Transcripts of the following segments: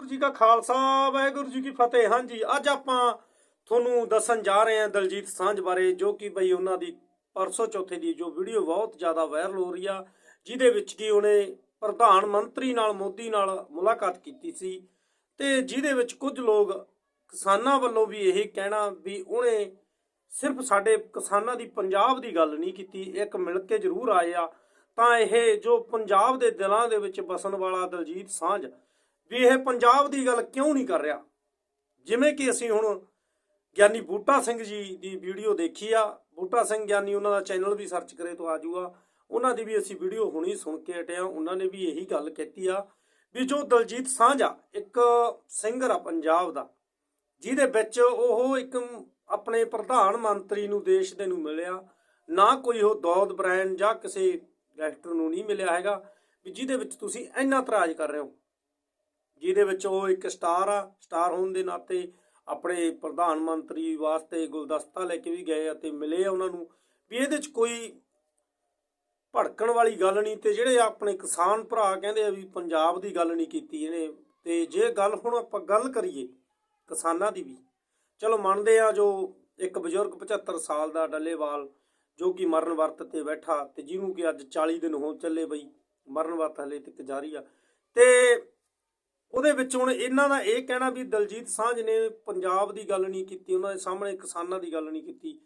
ਵਾਹਿਗੁਰੂ ਜੀ ਕਾ ਖਾਲਸਾ, ਵਾਹਿਗੁਰੂ ਜੀ ਕੀ ਫਤਿਹ। ਹਾਂਜੀ, ਅੱਜ ਆਪਾਂ ਤੁਹਾਨੂੰ ਦੱਸਣ ਜਾ ਰਹੇ ਹਾਂ ਦਲਜੀਤ ਸਾਂਝ ਬਾਰੇ, ਜੋ ਕਿ ਬਈ ਉਹਨਾਂ ਦੀ ਪਰਸੋਂ ਚੌਥੇ ਦੀ ਜੋ ਵੀਡੀਓ ਬਹੁਤ ਜ਼ਿਆਦਾ ਵਾਇਰਲ ਹੋ ਰਹੀ ਆ, ਜਿਹਦੇ ਵਿੱਚ ਕਿ ਉਹਨੇ ਪ੍ਰਧਾਨ ਮੰਤਰੀ ਨਾਲ, ਮੋਦੀ ਨਾਲ ਮੁਲਾਕਾਤ ਕੀਤੀ ਸੀ। ਤੇ ਜਿਹਦੇ ਵਿੱਚ ਕੁਝ ਲੋਕ ਕਿਸਾਨਾਂ ਵੱਲੋਂ ਵੀ ਇਹ ਕਹਿਣਾ ਵੀ ਉਹਨੇ ਸਿਰਫ ਸਾਡੇ ਕਿਸਾਨਾਂ ਦੀ ਪੰਜਾਬ ਦੀ ਗੱਲ ਨਹੀਂ ਕੀਤੀ, ਇੱਕ ਮਿਲ ਕੇ ਜ਼ਰੂਰ ਆਏ ਆ। ਤਾਂ ਇਹ ਜੋ ਪੰਜਾਬ ਦੇ ਦਿਲਾਂ ਦੇ ਵਿੱਚ ਵਸਣ ਵਾਲਾ ਦਲਜੀਤ ਸਾਂਝ ਵੀ ਇਹ ਪੰਜਾਬ ਦੀ ਗੱਲ ਕਿਉਂ ਨਹੀਂ ਕਰ ਰਿਹਾ? ਜਿਵੇਂ ਕਿ ਅਸੀਂ ਹੁਣ ਗਿਆਨੀ ਬੂਟਾ ਸਿੰਘ ਜੀ ਦੀ ਵੀਡੀਓ ਦੇਖੀ ਆ। ਬੂਟਾ ਸਿੰਘ ਗਿਆਨੀ ਉਹਨਾਂ ਦਾ ਚੈਨਲ ਵੀ ਸਰਚ ਕਰੇ ਤਾਂ ਆ ਜਾਊਗਾ। ਉਹਨਾਂ ਦੀ ਵੀ ਅਸੀਂ ਵੀਡੀਓ ਹੁਣੀ ਸੁਣ ਕੇ ਹਟਿਆ ਉਹਨਾਂ ਨੇ ਵੀ ਇਹੀ ਗੱਲ ਕੀਤੀ ਆ ਵੀ ਜੋ ਦਲਜੀਤ ਸਾਂਝਾ, ਇੱਕ ਸਿੰਗਰ ਆ ਪੰਜਾਬ ਦਾ, ਜਿਹਦੇ ਵਿੱਚ ਉਹ ਇੱਕ ਆਪਣੇ ਪ੍ਰਧਾਨ ਮੰਤਰੀ ਨੂੰ ਦੇਸ਼ ਦੇ ਨੂੰ ਮਿਲਿਆ। ਨਾ ਕੋਈ ਉਹ ਦੌਦ ਬ੍ਰਾਂਡ ਜਾਂ ਕਿਸੇ ਗੈਸਟਰ ਨੂੰ ਨਹੀਂ ਮਿਲਿਆ ਹੈਗਾ ਵੀ ਜਿਹਦੇ ਵਿੱਚ ਤੁਸੀਂ ਇੰਨਾ ਤਰਾਜ ਕਰ ਰਹੇ ਹੋ। ਜਿਹਦੇ ਵਿੱਚ ਉਹ ਇੱਕ ਸਟਾਰ ਆ, ਸਟਾਰ ਹੋਣ ਦੇ ਨਾਤੇ ਆਪਣੇ ਪ੍ਰਧਾਨ ਮੰਤਰੀ ਵਾਸਤੇ ਗੁਲਦਸਤਾ ਲੈ ਕੇ ਵੀ ਗਏ ਅਤੇ ਮਿਲੇ ਆ ਉਹਨਾਂ ਨੂੰ। ਵੀ ਇਹਦੇ 'ਚ ਕੋਈ ਭੜਕਣ ਵਾਲੀ ਗੱਲ ਨਹੀਂ ਤੇ ਜਿਹੜੇ ਆਪਣੇ ਕਿਸਾਨ ਭਰਾ ਕਹਿੰਦੇ ਆ ਵੀ ਪੰਜਾਬ ਦੀ ਗੱਲ ਨਹੀਂ ਕੀਤੀ ਇਹਨੇ, ਤੇ ਜੇ ਗੱਲ ਹੁਣ ਆਪਾਂ ਗੱਲ ਕਰੀਏ ਕਿਸਾਨਾਂ ਦੀ ਵੀ, ਚਲੋ ਮੰਨਦੇ ਆ ਜੋ ਇੱਕ ਬਜ਼ੁਰਗ 75 ਸਾਲ ਦਾ ਡੱਲੇਵਾਲ ਜੋ ਕਿ ਮਰਨ ਵਰਤ ਤੇ ਬੈਠਾ ਤੇ ਜਿਹਨੂੰ ਕਿ ਅੱਜ 40 ਦਿਨ ਹੋ ਚੱਲੇ ਬਈ, ਮਰਨ ਵਰਤ ਹਲੇ ਤੱਕ ਜਾਰੀ ਆ। ਤੇ ਉਹਦੇ ਵਿੱਚ ਹੁਣ ਇਹਨਾਂ ਦਾ ਇਹ ਕਹਿਣਾ ਵੀ ਦਲਜੀਤ ਸਾਂਝ ਨੇ ਪੰਜਾਬ ਦੀ ਗੱਲ ਨਹੀਂ ਕੀਤੀ, ਉਹਨਾਂ ਦੇ ਸਾਹਮਣੇ ਕਿਸਾਨਾਂ ਦੀ ਗੱਲ ਨਹੀਂ ਕੀਤੀ।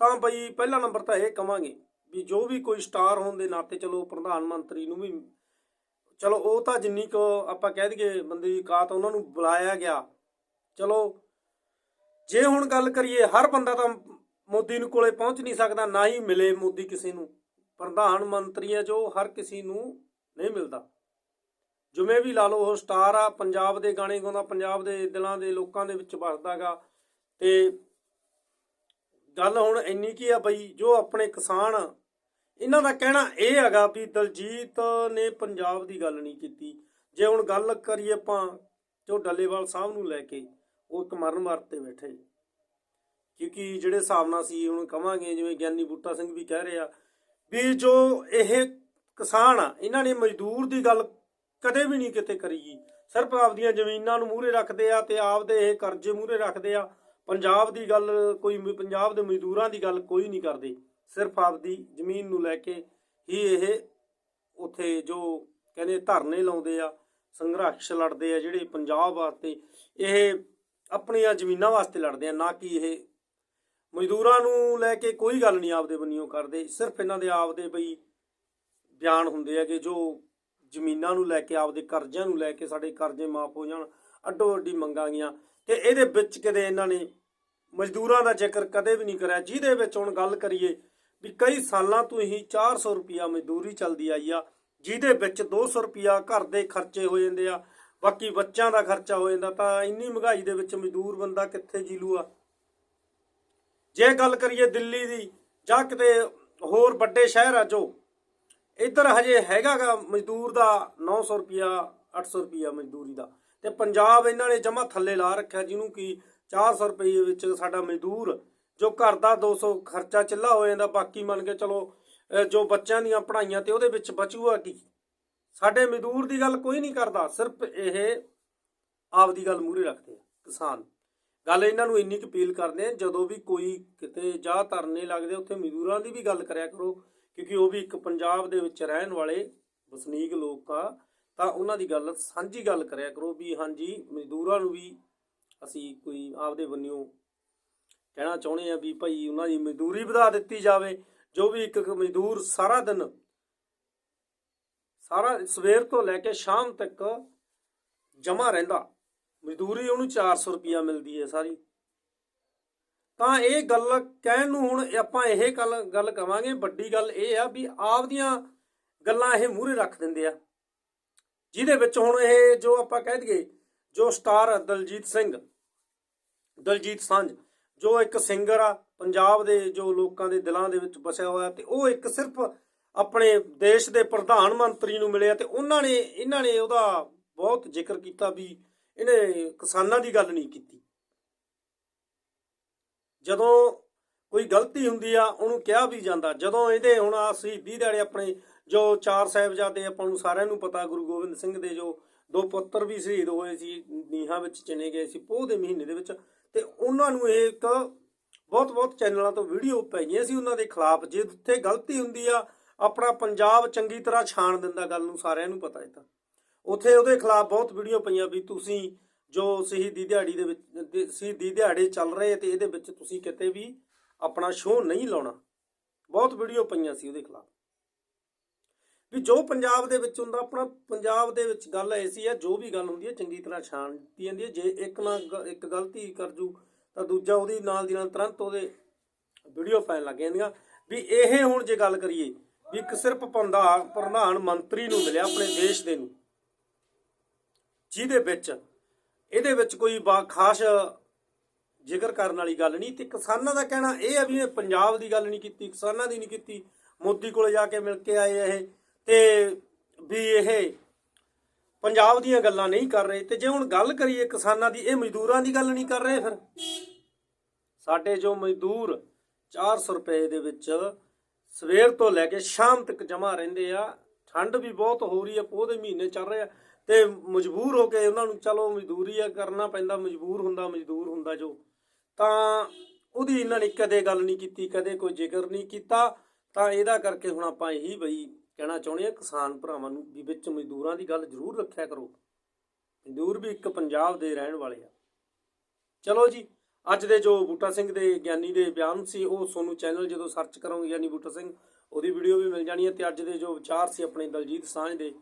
ਤਾਂ ਬਈ ਪਹਿਲਾ ਨੰਬਰ ਤਾਂ ਇਹ ਕਵਾਂਗੇ ਵੀ ਜੋ ਵੀ ਕੋਈ ਸਟਾਰ ਹੋਣ ਦੇ ਨਾਤੇ ਚਲੋ ਪ੍ਰਧਾਨ ਮੰਤਰੀ ਨੂੰ ਵੀ ਚਲੋ ਉਹ ਤਾਂ ਜਿੰਨੀ ਕੁ ਆਪਾਂ ਕਹਿ ਦਈਏ ਬੰਦੇ ਦੀ ਕਾਤ ਉਹਨਾਂ ਨੂੰ ਬੁਲਾਇਆ ਗਿਆ। ਚਲੋ ਜੇ ਹੁਣ ਗੱਲ ਕਰੀਏ ਹਰ ਬੰਦਾ ਤਾਂ ਮੋਦੀ ਨੂੰ ਕੋਲੇ ਪਹੁੰਚ ਨਹੀਂ ਸਕਦਾ, ਨਾ ਹੀ ਮਿਲੇ ਮੋਦੀ ਕਿਸੇ ਨੂੰ। ਪ੍ਰਧਾਨ ਮੰਤਰੀ ਹੈ ਜੋ ਹਰ ਕਿਸੇ ਨੂੰ ਨਹੀਂ ਮਿਲਦਾ। ਜਿਵੇਂ ਵੀ ਲਾ ਲਓ, ਉਹ ਸਟਾਰ ਆ, ਪੰਜਾਬ ਦੇ ਗਾਣੇ ਗਾਉਂਦਾ, ਪੰਜਾਬ ਦੇ ਦਿਲਾਂ ਦੇ ਲੋਕਾਂ ਦੇ ਵਿੱਚ ਵਸਦਾਗਾ ਤੇ ਗੱਲ ਹੁਣ ਇੰਨੀ ਕੀ ਆ ਬਈ, ਜੋ ਆਪਣੇ ਕਿਸਾਨ ਇਹਨਾਂ ਦਾ ਕਹਿਣਾ ਇਹ ਹੈਗਾ ਵੀ ਦਲਜੀਤ ਨੇ ਪੰਜਾਬ ਦੀ ਗੱਲ ਨਹੀਂ ਕੀਤੀ। ਜੇ ਹੁਣ ਗੱਲ ਕਰੀਏ ਆਪਾਂ, ਜੋ ਡੱਲੇਵਾਲ ਸਾਹਿਬ ਨੂੰ ਲੈ ਕੇ, ਉਹ ਇੱਕ ਮਰਨ ਮਰ ਤੇ ਬੈਠੇ। ਕਿਉਂਕਿ ਜਿਹੜੇ ਹਿਸਾਬ ਨਾਲ ਸੀ ਹੁਣ ਕਵਾਂਗੇ, ਜਿਵੇਂ ਗਿਆਨੀ ਬੂਟਾ ਸਿੰਘ ਵੀ ਕਹਿ ਰਿਹਾ, ਵੀ ਜੋ ਇਹ ਕਿਸਾਨ ਆ, ਇਹਨਾਂ ਨੇ ਮਜ਼ਦੂਰ ਦੀ ਗੱਲ ਕਦੇ ਵੀ ਨਹੀਂ ਕਿਤੇ ਕਰੀ ਜੀ। ਸਿਰਫ ਆਪਦੀਆਂ ਜ਼ਮੀਨਾਂ ਨੂੰ ਮੂਹਰੇ ਰੱਖਦੇ ਆ ਤੇ ਆਪਦੇ ਇਹ ਕਰਜ਼ੇ ਮੂਹਰੇ ਰੱਖਦੇ ਆ। ਪੰਜਾਬ ਦੀ ਗੱਲ ਕੋਈ ਪੰਜਾਬ ਦੇ ਮਜ਼ਦੂਰਾਂ ਦੀ ਗੱਲ ਕੋਈ ਨਹੀਂ ਕਰਦੇ। ਸਿਰਫ ਆਪਦੀ ਜ਼ਮੀਨ ਨੂੰ ਲੈ ਕੇ ਹੀ ਇਹ ਉਥੇ ਜੋ ਕਹਿੰਦੇ ਧਰਨੇ ਲਾਉਂਦੇ ਆ, ਸੰਘਰਸ਼ ਲੜਦੇ ਆ, ਜਿਹੜੇ ਪੰਜਾਬ ਵਾਸਤੇ ਇਹ ਆਪਣੀਆਂ ਜ਼ਮੀਨਾਂ ਵਾਸਤੇ ਲੜਦੇ ਆ, ਨਾ ਕਿ ਇਹ ਮਜ਼ਦੂਰਾਂ ਨੂੰ ਲੈ ਕੇ ਕੋਈ ਗੱਲ ਨਹੀਂ ਆਪਦੇ ਬੰਨਿਓ ਕਰਦੇ। ਸਿਰਫ ਇਹਨਾਂ ਦੇ ਆਪਦੇ ਬਈ ਬਿਆਨ ਹੁੰਦੇ ਆ ਕਿ ਜੋ ਜ਼ਮੀਨਾਂ ਨੂੰ ਲੈ ਕੇ, ਆਪਦੇ ਕਰਜ਼ਿਆਂ ਨੂੰ ਲੈ ਕੇ ਸਾਡੇ ਕਰਜ਼ੇ ਮਾਫ ਹੋ ਜਾਣ, ਅੱਡੋ ਅੱਡੀ ਮੰਗਾਂ ਗਈਆਂ। ਤੇ ਇਹਦੇ ਵਿੱਚ ਕਦੇ ਇਹਨਾਂ ਨੇ ਮਜ਼ਦੂਰਾਂ ਦਾ ਜ਼ਿਕਰ ਕਦੇ ਵੀ ਨਹੀਂ ਕਰਿਆ। ਜਿਹਦੇ ਵਿੱਚ ਹੁਣ ਗੱਲ ਕਰੀਏ ਵੀ ਕਈ ਸਾਲਾਂ ਤੋਂ ਹੀ 400 ਰੁਪਿਆ ਮਜ਼ਦੂਰੀ ਚੱਲਦੀ ਆਈ ਆ, ਜਿਹਦੇ ਵਿੱਚ 200 ਰੁਪਿਆ ਘਰ ਦੇ ਖਰਚੇ ਹੋ ਜਾਂਦੇ ਆ, ਬਾਕੀ ਬੱਚਿਆਂ ਦਾ ਖਰਚਾ ਹੋ ਜਾਂਦਾ, ਤਾਂ ਇੰਨੀ ਮਹਿੰਗਾਈ ਦੇ ਵਿੱਚ ਮਜ਼ਦੂਰ ਬੰਦਾ ਕਿੱਥੇ ਜੀਲੂਆ ਜੇ ਗੱਲ ਕਰੀਏ ਦਿੱਲੀ ਦੀ ਜਾਂ ਕਿਤੇ ਹੋਰ ਵੱਡੇ ਸ਼ਹਿਰ ਆ ਜੋ ਇੱਧਰ ਹਜੇ ਹੈਗਾਗਾ ਮਜ਼ਦੂਰ ਦਾ 900 ਰੁਪਿਆ 800 ਰੁਪਿਆ ਮਜ਼ਦੂਰੀ ਦਾ। ਤੇ ਪੰਜਾਬ ਇਹਨਾਂ ਨੇ ਜਮਾ ਥੱਲੇ ਲਾ ਰੱਖਿਆ, ਜਿਹਨੂੰ ਕਿ 400 ਰੁਪਏ ਵਿੱਚ ਸਾਡਾ ਮਜ਼ਦੂਰ, ਜੋ ਘਰ ਦਾ 200 ਖਰਚਾ ਚਿੱਲਾ ਹੋ ਜਾਂਦਾ, ਬਾਕੀ ਮੰਨ ਕੇ ਚਲੋ ਜੋ ਬੱਚਿਆਂ ਦੀਆਂ ਪੜ੍ਹਾਈਆਂ ਤੇ ਉਹਦੇ ਵਿੱਚ ਬਚੂਗਾ ਕੀ? ਸਾਡੇ ਮਜ਼ਦੂਰ ਦੀ ਗੱਲ ਕੋਈ ਨਹੀਂ ਕਰਦਾ, ਸਿਰਫ ਇਹ ਆਪਦੀ ਗੱਲ ਮੂਰੇ ਰੱਖਦੇ ਆ, ਕਿਸਾਨ। ਗੱਲ ਇਹਨਾਂ ਨੂੰ ਇੰਨੀ ਕੁ ਅਪੀਲ ਕਰਦੇ ਆ, ਜਦੋਂ ਵੀ ਕੋਈ ਕਿਤੇ ਜਾ ਧਰਨੇ ਲੱਗਦੇ ਉੱਥੇ ਮਜ਼ਦੂਰਾਂ ਦੀ ਵੀ ਗੱਲ ਕਰਿਆ ਕਰੋ। ਕਿਉਂਕਿ ਉਹ ਵੀ ਇੱਕ ਪੰਜਾਬ ਦੇ ਵਿੱਚ ਰਹਿਣ ਵਾਲੇ ਵਸਨੀਕ ਲੋਕ ਆ, ਤਾਂ ਉਹਨਾਂ ਦੀ ਗੱਲ, ਸਾਂਝੀ ਗੱਲ ਕਰਿਆ ਕਰੋ ਵੀ ਹਾਂਜੀ, ਮਜ਼ਦੂਰਾਂ ਨੂੰ ਵੀ ਅਸੀਂ ਕੋਈ ਆਪਦੇ ਬੰਨਿਓ ਕਹਿਣਾ ਚਾਹੁੰਦੇ ਆ ਵੀ ਭਾਈ ਉਹਨਾਂ ਦੀ ਮਜ਼ਦੂਰੀ ਵਧਾ ਦਿੱਤੀ ਜਾਵੇ, ਜੋ ਵੀ ਇੱਕ ਮਜ਼ਦੂਰ ਸਾਰਾ ਦਿਨ, ਸਾਰਾ ਸਵੇਰ ਤੋਂ ਲੈ ਕੇ ਸ਼ਾਮ ਤੱਕ ਜਮਾ ਰਹਿੰਦਾ, ਮਜ਼ਦੂਰੀ ਉਹਨੂੰ 400 ਰੁਪਿਆ ਮਿਲਦੀ ਹੈ ਸਾਰੀ। ਤਾਂ ਇਹ ਗੱਲ ਕਹਿਣ ਨੂੰ ਹੁਣ ਆਪਾਂ ਇਹ ਗੱਲ ਗੱਲ ਕਵਾਂਗੇ, ਵੱਡੀ ਗੱਲ ਇਹ ਆ ਵੀ ਆਪਦੀਆਂ ਗੱਲਾਂ ਇਹ ਮੂਹਰੇ ਰੱਖ ਦਿੰਦੇ ਆ। ਜਿਹਦੇ ਵਿੱਚ ਹੁਣ ਇਹ ਜੋ ਆਪਾਂ ਕਹਿ ਦਈਏ, ਜੋ ਸਟਾਰ ਦਲਜੀਤ ਸਿੰਘ, ਦਲਜੀਤ ਸਾਂਝ, ਜੋ ਇੱਕ ਸਿੰਗਰ ਆ, ਪੰਜਾਬ ਦੇ ਜੋ ਲੋਕਾਂ ਦੇ ਦਿਲਾਂ ਦੇ ਵਿੱਚ ਵਸਿਆ ਹੋਇਆ ਤੇ ਉਹ ਇੱਕ ਸਿਰਫ ਆਪਣੇ ਦੇਸ਼ ਦੇ ਪ੍ਰਧਾਨ ਮੰਤਰੀ ਨੂੰ ਮਿਲਿਆ ਤੇ ਉਹਨਾਂ ਨੇ, ਇਹਨਾਂ ਨੇ ਉਹਦਾ ਬਹੁਤ ਜ਼ਿਕਰ ਕੀਤਾ ਵੀ ਇਹਨੇ ਕਿਸਾਨਾਂ ਦੀ ਗੱਲ ਨਹੀਂ ਕੀਤੀ। ਜਦੋਂ ਕੋਈ ਗਲਤੀ ਹੁੰਦੀ ਆ, ਉਹਨੂੰ ਕਿਹਾ ਵੀ ਜਾਂਦਾ। ਜਦੋਂ ਇਹਦੇ ਹੁਣ ਆ ਸ਼ਹੀਦੀ ਦਿਹਾੜੇ ਆਪਣੇ ਜੋ ਚਾਰ ਸਾਹਿਬਜ਼ਾਦੇ ਆਪਾਂ ਨੂੰ ਸਾਰਿਆਂ ਨੂੰ ਪਤਾ, ਗੁਰੂ ਗੋਬਿੰਦ ਸਿੰਘ ਦੇ ਜੋ ਦੋ ਪੁੱਤਰ ਵੀ ਸ਼ਹੀਦ ਹੋਏ ਸੀ, ਨੀਹਾਂ ਵਿੱਚ ਚਿਣੇ ਗਏ ਸੀ, ਪੋਹ ਦੇ ਮਹੀਨੇ ਦੇ ਵਿੱਚ, ਤੇ ਉਹਨਾਂ ਨੂੰ ਇਹ ਇੱਕ ਬਹੁਤ ਬਹੁਤ ਚੈਨਲਾਂ ਤੋਂ ਵੀਡੀਓ ਪਈਆਂ ਸੀ ਉਹਨਾਂ ਦੇ ਖਿਲਾਫ। ਜੇ ਉੱਥੇ ਗਲਤੀ ਹੁੰਦੀ ਆ, ਆਪਣਾ ਪੰਜਾਬ ਚੰਗੀ ਤਰ੍ਹਾਂ ਛਾਣ ਦਿੰਦਾ, ਗੱਲ ਨੂੰ ਸਾਰਿਆਂ ਨੂੰ ਪਤਾ ਹੈ ਤਾਂ। ਉੱਥੇ ਉਹਦੇ ਖਿਲਾਫ ਬਹੁਤ ਵੀਡੀਓ ਪਈਆਂ ਵੀ ਤੁਸੀਂ ਜੋ ਸ਼ਹੀਦੀ ਦਿਹਾੜੀ ਦੇ ਵਿੱਚ ਸ਼ਹੀਦੀ ਦਿਹਾੜੇ ਚੱਲ ਰਹੇ ਤੇ ਇਹਦੇ ਵਿੱਚ ਤੁਸੀਂ ਕਿਤੇ ਵੀ ਆਪਣਾ ਸ਼ੋਅ ਨਹੀਂ ਲਾਉਣਾ। ਬਹੁਤ ਵੀਡੀਓ ਪਈਆਂ ਸੀ ਉਹਦੇ ਖਿਲਾਫ। ਵੀ ਜੋ ਪੰਜਾਬ ਦੇ ਵਿੱਚ ਹੁੰਦਾ, ਆਪਣਾ ਪੰਜਾਬ ਦੇ ਵਿੱਚ ਗੱਲ ਐਸੀ ਆ, ਜੋ ਵੀ ਗੱਲ ਹੁੰਦੀ ਹੈ ਚੰਗੀ ਤਰ੍ਹਾਂ ਛਾਣ ਦਿੱਤੀ ਜਾਂਦੀ ਹੈ ਜੇ ਇੱਕ ਨਾ ਗ- ਇੱਕ ਗਲਤੀ ਕਰ ਜੂ, ਤਾਂ ਦੂਜਾ ਉਹਦੀ ਨਾਲ ਦੀ ਨਾਲ ਤੁਰੰਤ ਉਹਦੇ ਵੀਡੀਓ ਪੈਣ ਲੱਗ ਜਾਂਦੀਆਂ। ਵੀ ਇਹ ਹੁਣ ਜੇ ਗੱਲ ਕਰੀਏ, ਵੀ ਇੱਕ ਸਿਰਫ ਪ੍ਰਧਾਨ ਪ੍ਰਧਾਨ ਮੰਤਰੀ ਨੂੰ ਮਿਲਿਆ ਆਪਣੇ ਦੇਸ਼ ਦੇ ਨੂੰ, ਜਿਹਦੇ ਵਿੱਚ ਇਹਦੇ ਵਿੱਚ ਕੋਈ ਬਾ ਖਾਸ ਜ਼ਿਕਰ ਕਰਨ ਵਾਲੀ ਗੱਲ ਨਹੀਂ ਤੇ ਕਿਸਾਨਾਂ ਦਾ ਕਹਿਣਾ ਇਹ ਆ ਵੀ ਇਹ ਪੰਜਾਬ ਦੀ ਗੱਲ ਨਹੀਂ ਕੀਤੀ, ਕਿਸਾਨਾਂ ਦੀ ਨਹੀਂ ਕੀਤੀ। ਮੋਦੀ ਕੋਲੇ ਜਾ ਕੇ ਮਿਲ ਕੇ ਆਏ ਇਹ ਤੇ ਵੀ ਇਹ ਪੰਜਾਬ ਦੀਆਂ ਗੱਲਾਂ ਨਹੀਂ ਕਰ ਰਹੇ ਤੇ ਜੇ ਹੁਣ ਗੱਲ ਕਰੀਏ ਕਿਸਾਨਾਂ ਦੀ, ਇਹ ਮਜ਼ਦੂਰਾਂ ਦੀ ਗੱਲ ਨਹੀਂ ਕਰ ਰਹੇ ਫਿਰ? ਸਾਡੇ ਜੋ ਮਜ਼ਦੂਰ 400 ਰੁਪਏ ਦੇ ਵਿੱਚ ਸਵੇਰ ਤੋਂ ਲੈ ਕੇ ਸ਼ਾਮ ਤੱਕ ਜਮਾ ਰਹਿੰਦੇ ਆ ਠੰਡ ਵੀ ਬਹੁਤ ਹੋ ਰਹੀ ਹੈ ਪੋਹ ਦੇ ਮਹੀਨੇ ਚੱਲ ਰਹੇ ਆ ਤੇ ਮਜਬੂਰ ਹੋ ਕੇ ਉਹਨਾਂ ਨੂੰ ਚਲੋ ਮਜ਼ਦੂਰੀ ਆ, ਕਰਨਾ ਪੈਂਦਾ, ਮਜਬੂਰ ਹੁੰਦਾ, ਮਜ਼ਦੂਰ ਹੁੰਦਾ ਜੋ। ਤਾਂ ਉਹਦੀ ਇਹਨਾਂ ਨੇ ਕਦੇ ਗੱਲ ਨਹੀਂ ਕੀਤੀ, ਕਦੇ ਕੋਈ ਜ਼ਿਕਰ ਨਹੀਂ ਕੀਤਾ। ਤਾਂ ਇਹਦਾ ਕਰਕੇ ਹੁਣ ਆਪਾਂ ਇਹੀ ਬਈ ਕਹਿਣਾ ਚਾਹੁੰਦੇ ਆ, ਕਿਸਾਨ ਭਰਾਵਾਂ ਨੂੰ ਵੀ ਵਿੱਚ ਮਜ਼ਦੂਰਾਂ ਦੀ ਗੱਲ ਜ਼ਰੂਰ ਰੱਖਿਆ ਕਰੋ। ਮਜ਼ਦੂਰ ਵੀ ਇੱਕ ਪੰਜਾਬ ਦੇ ਰਹਿਣ ਵਾਲੇ ਆ। ਚਲੋ ਜੀ। ਅੱਜ ਦੇ ਜੋ ਬੂਟਾ ਸਿੰਘ ਦੇ ਗਿਆਨੀ ਦੇ ਬਿਆਨ ਸੀ, ਉਹ ਤੁਹਾਨੂੰ ਚੈਨਲ ਜਦੋਂ ਸਰਚ ਕਰੋਗੇ ਗਿਆਨੀ ਬੂਟਾ ਸਿੰਘ, ਉਹਦੀ ਵੀਡੀਓ ਵੀ ਮਿਲ ਜਾਣੀ ਹੈ ਤੇ ਅੱਜ ਦੇ ਜੋ ਵਿਚਾਰ ਸੀ ਆਪਣੇ ਦਲਜੀਤ ਸਾਂਝ ਦੇ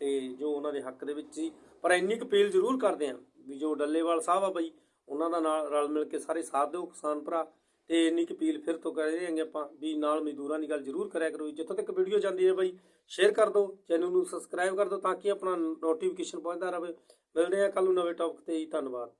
ਤੇ ਜੋ ਉਹਨਾਂ ਦੇ ਹੱਕ ਦੇ ਵਿੱਚ ਸੀ, ਪਰ ਇੰਨੀ ਕੁ ਅਪੀਲ ਜ਼ਰੂਰ ਕਰਦੇ ਆ ਵੀ ਜੋ ਡੱਲੇਵਾਲ ਸਾਹਿਬ ਆ ਬਈ, ਉਹਨਾਂ ਦਾ ਨਾਲ ਰਲ ਮਿਲ ਕੇ ਸਾਰੇ ਸਾਥ ਦਿਓ ਕਿਸਾਨ ਭਰਾ ਤੇ ਇੰਨੀ ਕੁ ਅਪੀਲ ਫਿਰ ਤੋਂ ਕਰ ਰਹੇ ਹਾਂਗੇ ਆਪਾਂ ਵੀ ਨਾਲ ਮਜ਼ਦੂਰਾਂ ਦੀ ਗੱਲ ਜ਼ਰੂਰ ਕਰਿਆ ਕਰੋ ਜੀ। ਜਿੱਥੋਂ ਤੱਕ ਵੀਡੀਓ ਜਾਂਦੀ ਹੈ ਬਈ ਸ਼ੇਅਰ ਕਰ ਦਿਓ ਚੈਨਲ ਨੂੰ ਸਬਸਕ੍ਰਾਈਬ ਕਰ ਦਿਓ ਤਾਂ ਕਿ ਆਪਣਾ ਨੋਟੀਫਿਕੇਸ਼ਨ ਪਹੁੰਚਦਾ ਰਹੇ ਮਿਲਦੇ ਆ ਕੱਲ ਨੂੰ ਨਵੇਂ ਟੌਪਿਕ ਤੇ ਜੀ, ਧੰਨਵਾਦ